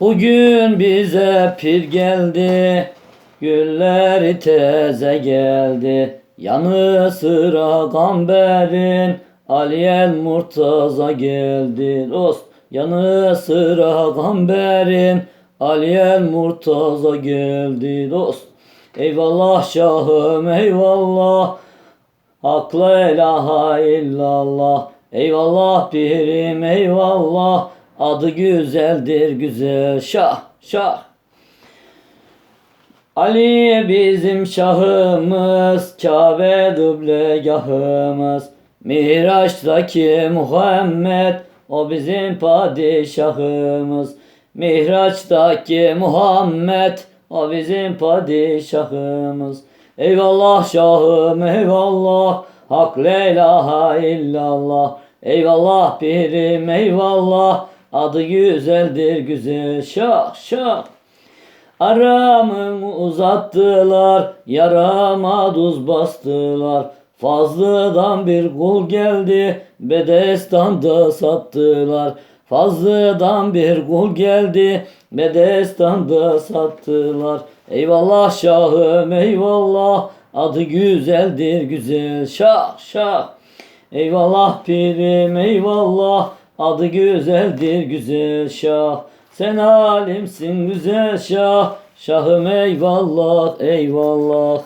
Bugün bize pir geldi, gülleri teze geldi. Yanı sıra gamberin, Aliyel Murtaza geldi dost. Yanı sıra gamberin, Aliyel Murtaza geldi dost. Eyvallah şahım eyvallah, Hak la ilahe illallah. Eyvallah pirim eyvallah. Adı güzeldir güzel şah şah. Ali bizim şahımız, Kabe düblegahımız. Mihraç'taki Muhammed, o bizim padişahımız. Mihraç'taki Muhammed, o bizim padişahımız. Eyvallah şahım eyvallah, Hak la ilahe illallah. Eyvallah pirim eyvallah, adı güzeldir güzel şah şah. Aramı uzattılar, yarama tuz bastılar. Fazlıdan bir kul geldi, bedestanda sattılar. Fazlıdan bir kul geldi, bedestanda sattılar. Eyvallah şahım eyvallah, adı güzeldir güzel şah şah. Eyvallah pirim eyvallah, adı güzeldir güzel şah. Sen alimsin güzel şah, şahım eyvallah eyvallah.